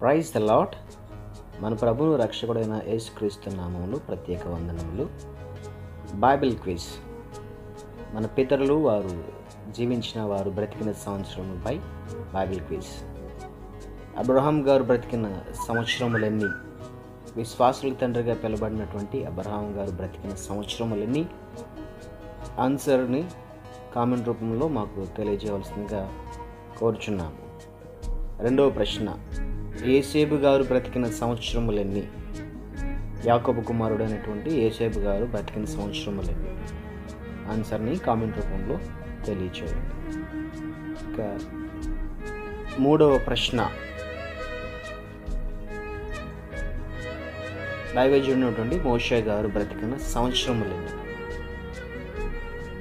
Praise the lot మన ప్రభువు రక్షకుడైన యేసుక్రీస్తు నామములు ప్రత్యేక వందనములు. Bible quiz. మన పితరులు వారు జీవించిన వారు బ్రతికిన సంవత్సరముపై బైబిల్ క్విజ్. అబ్రహాం గారు బ్రతికిన సంవత్సరములన్నీ విశ్వాసుల తండ్రిగా పిలబడినటువంటి అబ్రహాం గారు బ్రతికిన సంవత్సరములన్నీ ఆన్సర్ని కామెంట్ రూపంలో మాకు తెలియజేయవలసిందిగా కోరుచున్నాము. రెండవ ప్రశ్న. ఏసేబు గారు బ్రతికిన సంవత్సరములన్నీ యాకబు కుమారుడు కుమారుడైనటువంటి ఏసేబు గారు బ్రతికిన సంవత్సరములన్నీ. ఆన్సర్ని కామెంట్ రూపంలో తెలియచేయండి. ఇక మూడవ ప్రశ్న. దైవజుడినటువంటి మోషే గారు బ్రతికిన సంవత్సరములన్నీ.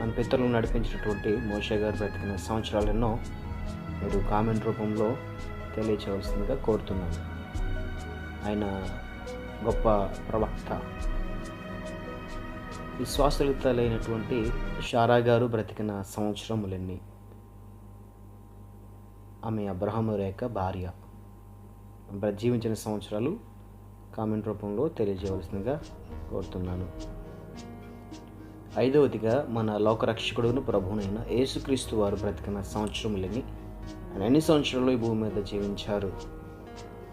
మన పితరులు నడిపించినటువంటి మోషే గారు బ్రతికిన సంవత్సరాలెన్నో మీరు కామెంట్ రూపంలో తెలియచేయవలసిందిగా కోరుతున్నాను. ఆయన గొప్ప ప్రవక్త. విశ్వాసయుతలైనటువంటి షారా గారు బ్రతికిన సంవత్సరములన్నీ ఆమె అబ్రహము రేఖ భార్య. జీవించిన సంవత్సరాలు కామెంట్ రూపంలో తెలియజేయవలసిందిగా కోరుతున్నాను. ఐదవదిగా మన లోకరక్షకుడును ప్రభువునైన యేసుక్రీస్తు వారు బ్రతికిన సంవత్సరములని ఆయన ఎన్ని సంవత్సరాలు ఈ భూమి మీద జీవించారు?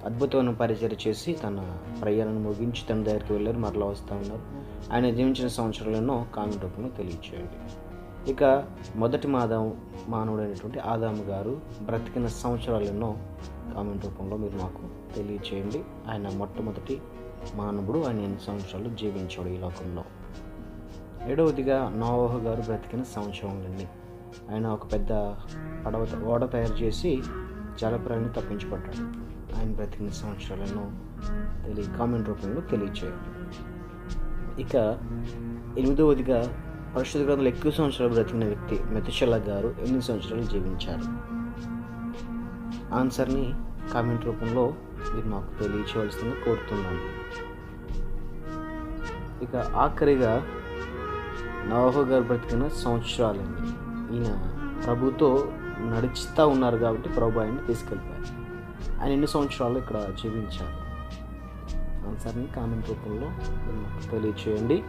అద్భుతమైన పరిచయం చేసి తన ప్రయాణాన్ని ముగించి తన దగ్గరికి వెళ్ళారు మరలా వస్తూ ఉన్నారు. ఆయన జీవించిన సంవత్సరాలను కామెంట్ రూపంలో తెలియచేయండి. ఇక మొదటి మాదం అయినటువంటి ఆదాము గారు బ్రతికిన సంవత్సరాలెన్నో కామెంట్ రూపంలో మీరు మాకు తెలియచేయండి. ఆయన మొట్టమొదటి మానవుడు ఆయన ఎన్ని సంవత్సరాలు జీవించాడు ఈ లోకంలో? ఏడవదిగా నోవహ గారు బ్రతికిన సంవత్సరాలన్నీ ఆయన ఒక పెద్ద పడవ ఓడ తయారు చేసి జలపురాన్ని తప్పించబడ్డాడు. ఆయన బ్రతికిన సంవత్సరాలను తెలియ కామెంట్ రూపంలో తెలియచేయాలి ఇక ఎనిమిదవదిగా పరిశుద్ధ గ్రంథంలో ఎక్కువ సంవత్సరాలు బ్రతికిన వ్యక్తి మెతుషల గారు ఎనిమిది సంవత్సరాలు జీవించారు. ఆన్సర్ని కామెంట్ రూపంలో మీరు మాకు తెలియచేయవలసింది కోరుతున్నాను. ఇక ఆఖరిగా నవహో గారు బ్రతికిన సంవత్సరాలండి. ఈయన ప్రభుతో నడుచుతూ ఉన్నారు కాబట్టి ప్రభు ఆయన్ని తీసుకెళ్ళిపోయారు. ఆయన ఎన్ని సంవత్సరాలు ఇక్కడ జీవించారు? ఆన్సర్ని కామెంట్ రూపంలో తెలియచేయండి.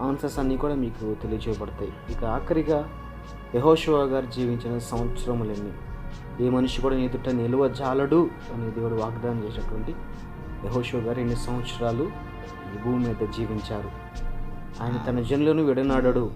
ఆన్సర్స్ అన్నీ కూడా మీకు తెలియచేయబడతాయి. ఇక ఆఖరిగా యహోశివా గారు జీవించిన సంవత్సరములన్నీ ఏ మనిషి కూడా ఎదుట నిలువ జాలడు అని దేవుడు వాగ్దానం చేసినటువంటి యహోశివ గారు ఎన్ని సంవత్సరాలు భూమి మీద జీవించారు? ఆయన తన జనులను విడనాడడు.